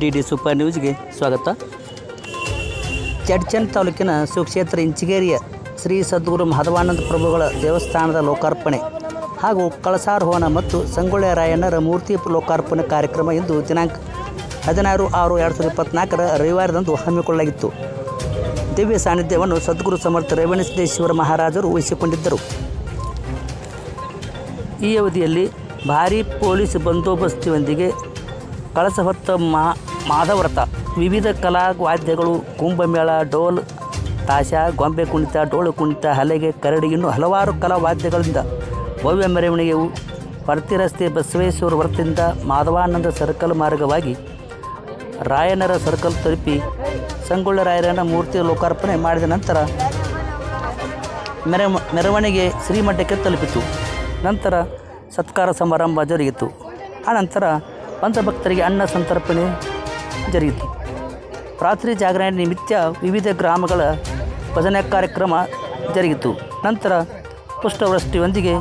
D D super ನ್ಯೂಸ್ಗೆ ಸ್ವಾಗತ. ಚಡ್ಚನ್ ತಾಲೂಕಿನ ಸುಕ್ಷೇತ್ರ ಇಂಚಿಗೇರಿಯ ಶ್ರೀ ಸದ್ಗುರು ಮಹದವಾನಂದ ಪ್ರಭುಗಳ ದೇವಸ್ಥಾನದ ಲೋಕಾರ್ಪಣೆ ಹಾಗೂ ಕಳಸಾರೋಹಣ ಮತ್ತು ಸಂಗೊಳ್ಳಿ ರಾಯಣ್ಣರ ಮೂರ್ತಿ ಲೋಕಾರ್ಪಣೆ ಕಾರ್ಯಕ್ರಮ ಇಂದು ದಿನಾಂಕ ಹದಿನಾರು ಆರು ಎರಡು ಸಾವಿರದ ಇಪ್ಪತ್ನಾಲ್ಕರ ರವಿವಾರದಂದು ಹಮ್ಮಿಕೊಳ್ಳಲಾಗಿತ್ತು. ದಿವ್ಯ ಸಾನ್ನಿಧ್ಯವನ್ನು ಸದ್ಗುರು ಸಮರ್ಥ ರೇವಣಸಿದ್ದೇಶ್ವರ ಮಹಾರಾಜರು ವಹಿಸಿಕೊಂಡಿದ್ದರು. ಈ ಅವಧಿಯಲ್ಲಿ ಭಾರೀ ಪೊಲೀಸ್ ಬಂದೋಬಸ್ತಿಯೊಂದಿಗೆ ಕಳಸ ಹೊತ್ತ ಮಾ ಮಾಧವ್ರತ ವಿವಿಧ ಕಲಾ ವಾದ್ಯಗಳು, ಕುಂಭಮೇಳ, ಡೋಲ್, ತಾಶ, ಗೊಂಬೆ ಕುಣಿತ, ಡೋಳು ಕುಣಿತ, ಹಲೆಗೆ ಕರಡಿ, ಇನ್ನೂ ಹಲವಾರು ಕಲಾ ವಾದ್ಯಗಳಿಂದ. ಭವ್ಯ ಮೆರವಣಿಗೆಯು ಪರ್ತಿ ರಸ್ತೆ ಬಸವೇಶ್ವರ ವೃತ್ತದಿಂದ ಮಾಧವಾನಂದ ಸರ್ಕಲ್ ಮಾರ್ಗವಾಗಿ ರಾಯನರ ಸರ್ಕಲ್ ತಲುಪಿ ಸಂಗೊಳ್ಳ ರಾಯರನ ಮೂರ್ತಿ ಲೋಕಾರ್ಪಣೆ ಮಾಡಿದ ನಂತರ ಮೆರವ, ಮೆರವಣಿಗೆ ಶ್ರೀಮಠಕ್ಕೆ ತಲುಪಿತು. ನಂತರ ಸತ್ಕಾರ ಸಮಾರಂಭ ಜರುಗಿತು. ಆನಂತರ ಭಕ್ತರಿಗೆ ಅನ್ನ ಸಂತರ್ಪಣೆ ಜರುಗಿತು ರಾತ್ರಿ ಜಾಗರಣೆ ನಿಮಿತ್ತ ವಿವಿಧ ಗ್ರಾಮಗಳ ಭಜನೆ ಕಾರ್ಯಕ್ರಮ ಜರುಗಿತು ನಂತರ ಪುಷ್ಟವೃಷ್ಟಿಯೊಂದಿಗೆ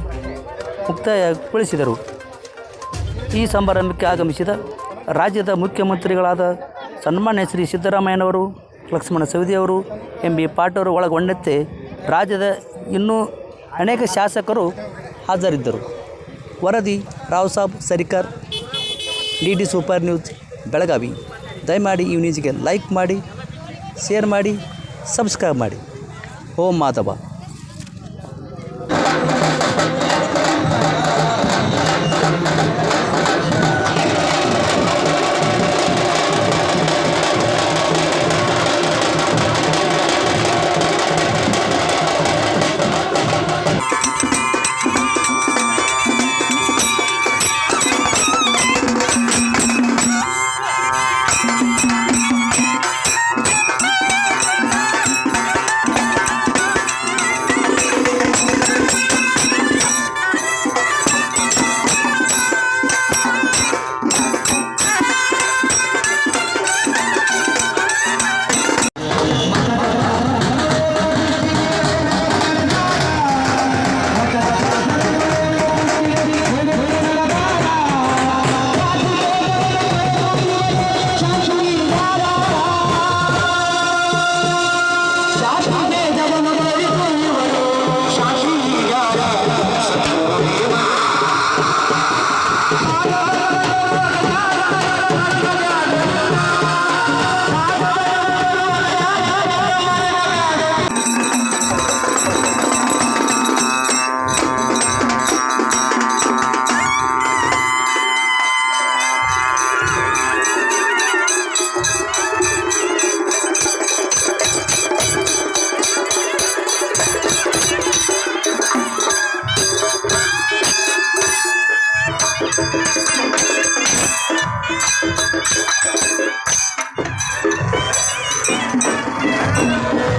ಮುಕ್ತಾಯಗೊಳಿಸಿದರು. ಈ ಸಮಾರಂಭಕ್ಕೆ ಆಗಮಿಸಿದ ರಾಜ್ಯದ ಮುಖ್ಯಮಂತ್ರಿಗಳಾದ ಸನ್ಮಾನ್ಯ ಶ್ರೀ ಸಿದ್ದರಾಮಯ್ಯನವರು, ಲಕ್ಷ್ಮಣ ಸವದಿಯವರು ಎಂ ಬಿ ಪಾಟೀಲ್ ಒಳಗೊಂಡಂತೆ ರಾಜ್ಯದ ಇನ್ನೂ ಅನೇಕ ಶಾಸಕರು ಹಾಜರಿದ್ದರು. ವರದಿ, Rao Sab, Sarikar, D D super news, Belagavi. ದಯಮಾಡಿ ಈ ನ್ಯೂಸ್ಗೆ ಲೈಕ್ ಮಾಡಿ ಶೇರ್ ಮಾಡಿ ಸಬ್ಸ್ಕ್ರೈಬ್ ಮಾಡಿ. ಓಂ ಮಾಧವ.